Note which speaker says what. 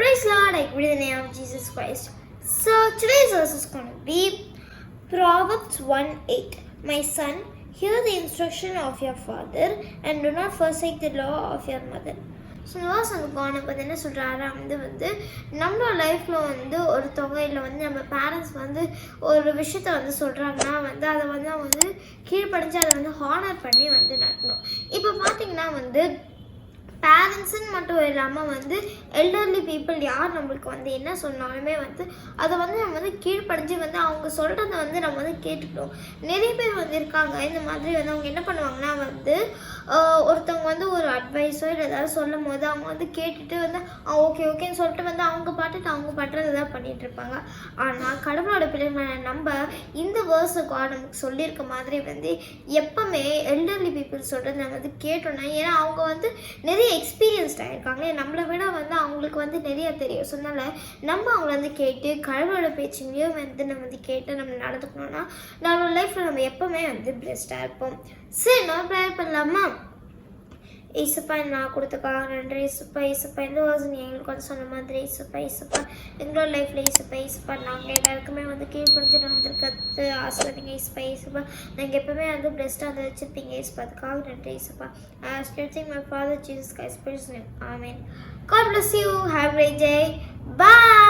Speaker 1: Praise Lord, I greet in the name of Jesus Christ. So today's verse is going to be Proverbs 1 8. My son, hear the instruction of your father and do not forsake the law of your mother. So was அந்த கானை பற்றி என்ன சொல்கிறாரு வந்து வந்து நம்மளோட லைஃப்பில் வந்து ஒரு தொகையில் வந்து நம்ம பேரண்ட்ஸ் வந்து ஒரு விஷயத்த வந்து சொல்கிறாங்கன்னா வந்து அதை வந்து அவங்க வந்து கீழ்ப்படிஞ்சு அதை வந்து ஹானர் பண்ணி வந்து நடக்கணும் இப்போ பார்த்தீங்கன்னா வந்து பேரண்ட்ஸுன்னு மட்டும் இல்லாமல் வந்து எல்டர்லி பீப்புள் யார் நம்மளுக்கு வந்து என்ன சொன்னாலுமே வந்து அதை வந்து நம்ம வந்து கீழ்ப்படைஞ்சு வந்து அவங்க சொல்கிறத வந்து நம்ம வந்து கேட்டுக்கிறோம் நிறைய பேர் வந்து இருக்காங்க. இந்த மாதிரி வந்து அவங்க என்ன பண்ணுவாங்கன்னா வந்து ஒருத்தவங்க வந்து ஒரு அட்வைஸோ இல்லை ஏதாவது சொல்லும் போது அவங்க வந்து கேட்டுட்டு வந்து ஓகே ஓகேன்னு சொல்லிட்டு வந்து அவங்க பாட்டுட்டு அவங்க பண்ணுறது தான் பண்ணிட்டு இருப்பாங்க. ஆனால் கடவுளோட பிள்ளைகளை நம்ம இந்த வேர்ஸை நமக்கு சொல்லியிருக்க மாதிரி வந்து எப்பவுமே எல்டர்லி பீப்புள் சொல்கிறது நம்ம வந்து கேட்டோம்னா ஏன்னா அவங்க வந்து நிறைய எக்ஸ்பீரியன்ஸ் எக்ஸ்பீரியன்ஸ்ட் ஆகிருக்காங்க நம்மளை விட வந்து அவங்களுக்கு வந்து நிறைய தெரியும். ஸோ அதனால் நம்ம அவங்கள வந்து கேட்டு கடவுளோட பேச்சுங்களையும் வந்து நம்ம வந்து கேட்டு நம்ம நடந்துக்கணும்னா நம்மளோட லைஃப்பில் நம்ம எப்போவுமே வந்து பெஸ்ட்டாக இருப்போம். சரி நம்ம ப்ரேயர் பண்ணலாமா? இசுப்பா நான் கொடுத்துக்காக நன்றி. இசுப்பா ஏசப்பா எந்த நீ எங்களுக்கு வந்து சொன்ன மாதிரி. இசுப்பா இசுப்பா எங்களோட லைஃப்பில் இசுப்பா இசுப்பா நாங்கள் எல்லாருக்குமே வந்து கீழ்படிஞ்சு நடந்திருக்கிறது ஆசிரியங்க இசுப்பா இசுப்பா நாங்கள் எப்பவுமே வந்து பெஸ்ட்டாக வந்து வச்சுருப்பீங்க. இசுப்பா அதுக்காக நன்றி ஏசப்பா. Scripting my father Jesus guys name amen God bless you. Have a great day. Bye.